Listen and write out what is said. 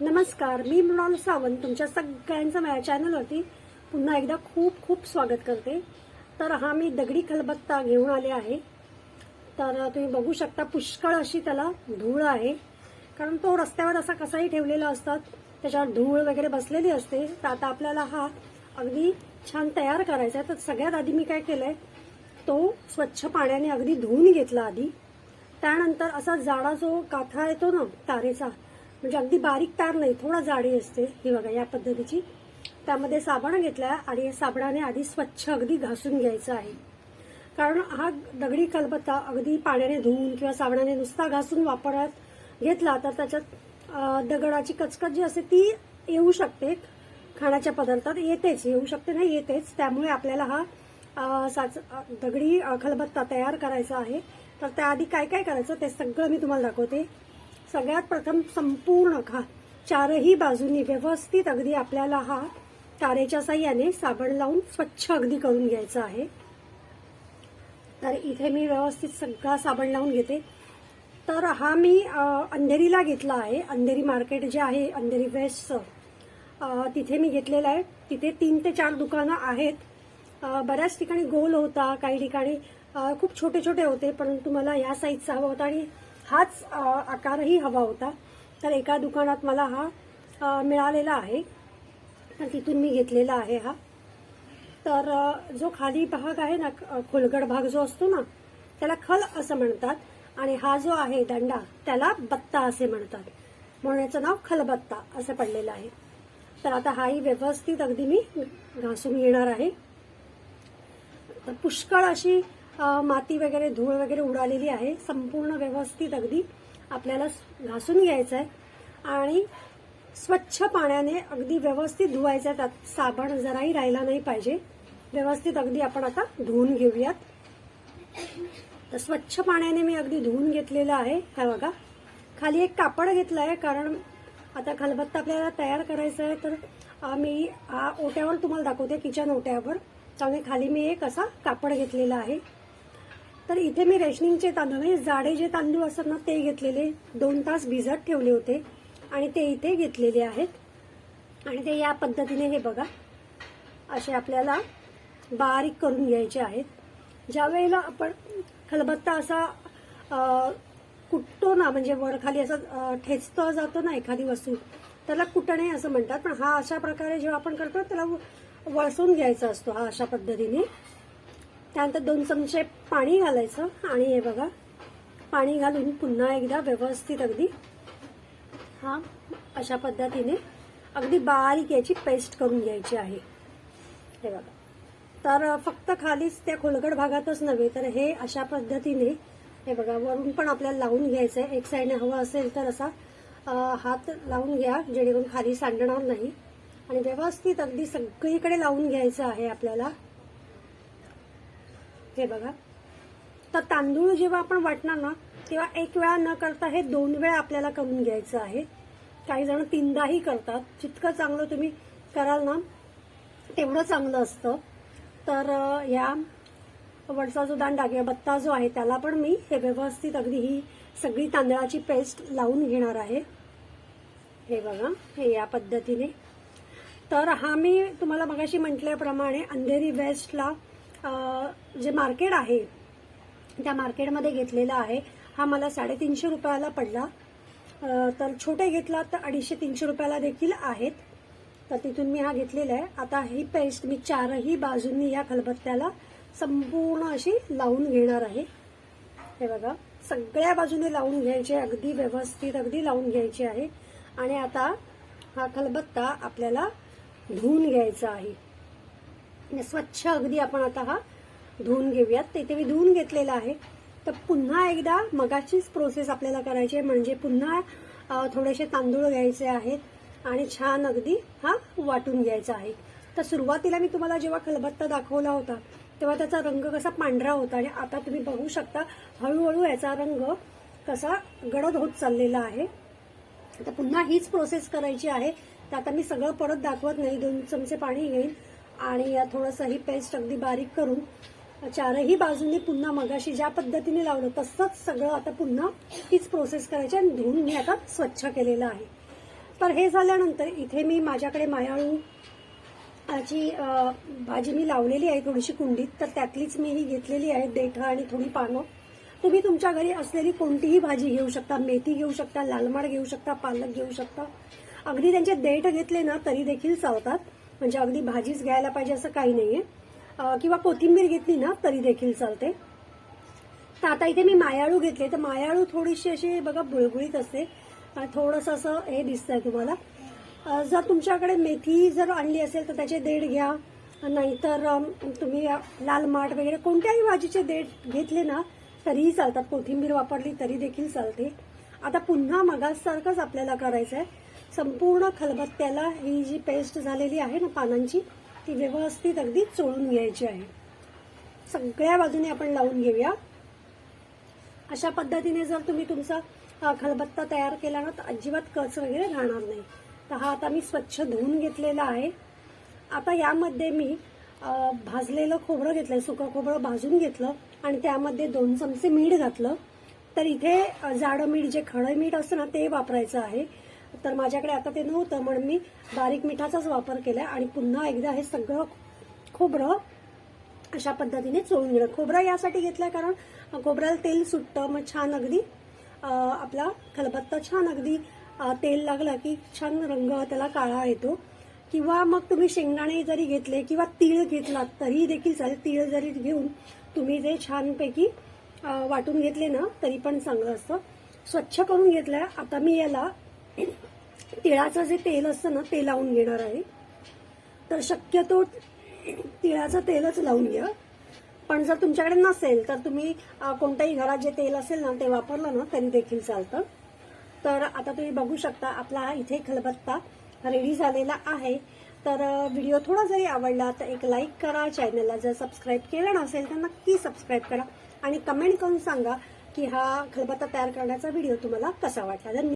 नमस्कार मी मृणाल सावंत तुमच्या सगळ्यांचं माझ्या चॅनलवरती पुन्हा एकदा खूप खूप स्वागत करते. तर हा मी दगडी खलबत्ता घेऊन आले आहे. तर तुम्ही बघू शकता पुष्कळ अशी त्याला धूळ आहे. कारण तो रस्त्यावर असा कसाही ठेवलेला असतात त्याच्यावर धूळ वगैरे बसलेली असते. तर आता आपल्याला हा अगदी छान तयार करायचा आहे. तर सगळ्यात आधी मी काय केलंय तो स्वच्छ पाण्याने अगदी धुवून घेतला आधी. त्यानंतर असा जाडा जो काथा येतो ना तारेचा म्हणजे अगदी बारीक तार नाही थोडा जाडी असते ही बघा या पद्धतीची. त्यामध्ये साबण घेतला आणि साबणाने आधी स्वच्छ अगदी घासून घ्यायचं आहे. कारण हा दगडी कलबत्ता अगदी पाण्याने धुवून किंवा साबणाने नुसता घासून वापरात घेतला तर त्याच्यात दगडाची कचकच जी असते ती येऊ शकते. खाण्याच्या पदार्थात येतेच येऊ शकते नाही येतेच. त्यामुळे आपल्याला हा साच दगडी खलबत्ता तयार करायचा आहे. तर त्याआधी काय काय करायचं ते सगळं मी तुम्हाला दाखवते. सगळ्यात प्रथम संपूर्ण खा. चारही बाजूनी व्यवस्थित अगदी आपल्याला हा तारेच्या साह्याने साबण लावून स्वच्छ अगदी करून घ्यायचा आहे. तर इथे मी व्यवस्थित सगळा साबण लावून घेते. तर हा मी अंधेरीला घेतला आहे. अंधेरी मार्केट जे आहे अंधेरी वेस्टचं तिथे मी घेतलेलं आहे. तिथे तीन ते चार दुकानं आहेत. बऱ्याच ठिकाणी गोल होता काही ठिकाणी खूप छोटे छोटे होते परंतु मला ह्या साईजचा हवा होता आणि हाच आकारही हवा होता. तर एका दुकानात मला हा मिळालेला आहे. तर तिथून मी घेतलेला आहे हा. तर जो खाली भाग आहे ना खोलगड भाग जो असतो ना त्याला खल असं म्हणतात. आणि हा जो आहे दंडा त्याला बत्ता असे म्हणतात. म्हणून याचं नाव खलबत्ता असं पडलेलं आहे. तर आता हाही व्यवस्थित अगदी मी घासून घेणार आहे. तर पुष्कळ अशी माती वगैरे धूळ वगैरे उडालेली आहे. संपूर्ण व्यवस्थित अगदी आपल्याला घासून घ्यायचं आहे आणि स्वच्छ पाण्याने अगदी व्यवस्थित धुवायचं आहे. त्यात साबण जराही राहिला नाही पाहिजे. व्यवस्थित अगदी आपण आता धुवून घेऊयात. तर स्वच्छ पाण्याने मी अगदी धुवून घेतलेलं आहे. हा बघा. खाली एक कापड घेतलं आहे कारण आता खलबत्ता आपल्याला तयार करायचं आहे तर मी ओट्यावर तुम्हाला दाखवते किचन ओट्यावर. त्यामुळे खाली मी एक असा कापड घेतलेला आहे. तर इथे मी रेशनिंगचे तांदूळ म्हणजे जाडे जे तांदूळ असतात ना ते घेतलेले दोन तास भिजत ठेवले होते. आणि ते इथे घेतलेले आहेत. आणि ते या पद्धतीने हे बघा असे आपल्याला बारीक करून घ्यायचे आहेत. ज्या वेळेला आपण खलबत्ता असा कुटतो ना म्हणजे वरखाली असा असं ठेचतो जातो ना एखादी वस्तू त्याला कुटणे असं म्हणतात. पण हा अशा प्रकारे जेव्हा आपण करतो त्याला वळसून घ्यायचा असतो हा अशा पद्धतीने. त्यानंतर दोन चमचे पाणी घालायचं. आणि हे बघा पाणी घालून पुन्हा एकदा व्यवस्थित अगदी हा अशा पद्धतीने अगदी बारीक याची पेस्ट करून घ्यायची आहे. हे बघा. तर फक्त खालीच त्या खोलगड भागातच नव्हे तर हे अशा पद्धतीने हे बघा वरून पण आपल्याला लावून घ्यायचं आहे एक साईडने हवा असेल तर असा हात लावून घ्या जेणेकरून खाली सांडणार नाही. आणि व्यवस्थित अगदी सगळीकडे लावून घ्यायचं आहे आपल्याला. हे बघा. तर तांदूळ जेव्हा आपण वाटणार ना तेव्हा एक वेळा न करता हे दोन वेळा आपल्याला करून घ्यायचं आहे. काही जण तीनदाही करतात. जितकं चांगलं तुम्ही कराल ना तेवढं चांगलं असतं. तर ह्या वरचा जो दांडा किंवा बत्ता जो आहे त्याला पण मी हे व्यवस्थित अगदी ही सगळी तांदळाची पेस्ट लावून घेणार आहे. हे बघा हे या पद्धतीने. तर हा मी तुम्हाला मगाशी म्हटल्याप्रमाणे अंधेरी वेस्टला जे मार्केट आहे त्या मार्केटमध्ये घेतलेला आहे हा मला साडेतीनशे रुपयाला पडला. तर छोटे घेतला तर अडीचशे तीनशे रुपयाला देखील आहेत. तर तिथून मी हा घेतलेला आहे. आता ही पेस्ट मी चारही बाजूंनी या खलबत्त्याला संपूर्ण अशी लावून घेणार आहे. हे बघा सगळ्या बाजूने लावून घ्यायचे अगदी व्यवस्थित अगदी लावून घ्यायचे आहे. आणि आता हा खलबत्ता आपल्याला धुवून घ्यायचा आहे. म्हणजे स्वच्छ अगदी आपण आता हा धुवून घेऊयात. तिथे मी धुवून घेतलेला आहे. तर पुन्हा एकदा मगाचीच प्रोसेस आपल्याला करायची आहे. म्हणजे पुन्हा थोडेसे तांदूळ घ्यायचे आहेत आणि छान अगदी हा वाटून घ्यायचा आहे. तर सुरुवातीला मी तुम्हाला जेव्हा खलबत्ता दाखवला होता तेव्हा त्याचा रंग कसा पांढरा होता आणि आता तुम्ही बघू शकता हळूहळू याचा रंग कसा गडद होत चाललेला आहे. तर पुन्हा हीच प्रोसेस करायची आहे. तर आता मी सगळं परत दाखवत नाही. दोन चमचे पाणी घेईन. आणि थोडंसं ही पेस्ट अगदी बारीक करून चारही बाजूंनी पुन्हा मगाशी ज्या पद्धतीने लावलं तसंच सगळं आता पुन्हा तीच प्रोसेस करायची आणि धुवून मी आता स्वच्छ केलेलं आहे. तर हे झाल्यानंतर इथे मी माझ्याकडे मायाळू ची भाजी मी लावलेली आहे थोडीशी कुंडीत तर त्यातलीच मी ही घेतलेली आहे देठं आणि थोडी पानं. तुम्ही तुमच्या घरी असलेली कोणतीही भाजी घेऊ शकता मेथी घेऊ शकता लालमाड घेऊ शकता पालक घेऊ शकता. अगदी त्यांचे देठ घेतले ना तरी देखील चालतात. म्हणजे अगदी भाजीच घ्यायला पाहिजे असं काही नाहीये. किंवा कोथिंबीर घेतली ना तरी देखील चालते. तर आता इथे मी मायाळू घेतले. तर मायाळू थोडीशी अशी बघा बुळबुळीत असते. थोडंसं असं हे दिसतंय तुम्हाला. जर तुमच्याकडे मेथी जर आणली असेल तर त्याचे देठ घ्या. नाहीतर तुम्ही लाल माठ वगैरे कोणत्याही भाजीचे देठ घेतले ना तरीही चालतात. कोथिंबीर वापरली तरी देखील चालते. आता पुन्हा मगासारखंच आपल्याला करायचं आहे संपूर्ण खलबत्त्याला ही जी पेस्ट झालेली आहे ना पानांची ती व्यवस्थित अगदी चोळून घ्यायची आहे. सगळ्या बाजूने आपण लावून घेऊया. अशा पद्धतीने जर तुम्ही तुमचा खलबत्ता तयार केला ना तर अजिबात कच वगैरे राहणार नाही. तर हा आता मी स्वच्छ धुवून घेतलेला आहे. आता यामध्ये मी भाजलेलं खोबरं घेतलंय सुकं खोबरं भाजून घेतलं आणि त्यामध्ये दोन चमचे मीठ घातलं. तर इथे जाडं मीठ जे खडं मीठ असतं ना ते वापरायचं आहे. तर माझ्याकडे आता ते नव्हतं म्हणून मी बारीक मिठाचाच वापर केला आणि पुन्हा एकदा हे सगळं खोबरं अशा पद्धतीने चोळून घेणं खोबरं यासाठी घेतलाय कारण खोबऱ्याला तेल सुटतं मग छान अगदी आपला खलबत्ता छान अगदी तेल लागलं की छान रंग त्याला काळा येतो. किंवा मग तुम्ही शेंगदाणे जरी घेतले किंवा तीळ घेतलात तरी देखील चालेल. तीळ जरी घेऊन तुम्ही जे छानपैकी वाटून घेतले ना तरी पण चांगलं असतं. स्वच्छ करून घेतलंय आता मी याला तिळाचं जे तेल असतं ना ते लावून घेणार आहे. तर शक्यतो तिळाचं तेलच लावून घ्या. पण जर तुमच्याकडे नसेल तर तुम्ही कोणत्याही घरात जे तेल असेल ना ते वापरलं ना तरी देखील चालतं. तर आता तुम्ही बघू शकता आपला इथे खलबत्ता रेडी झालेला आहे. तर व्हिडिओ थोडा जरी आवडला तर एक लाईक करा. चॅनलला जर सबस्क्राईब केलं नसेल तर नक्की सबस्क्राईब करा. आणि कमेंट करून सांगा की हा खलबत्ता तयार करण्याचा व्हिडिओ तुम्हाला कसा वाटला. धन्यवाद.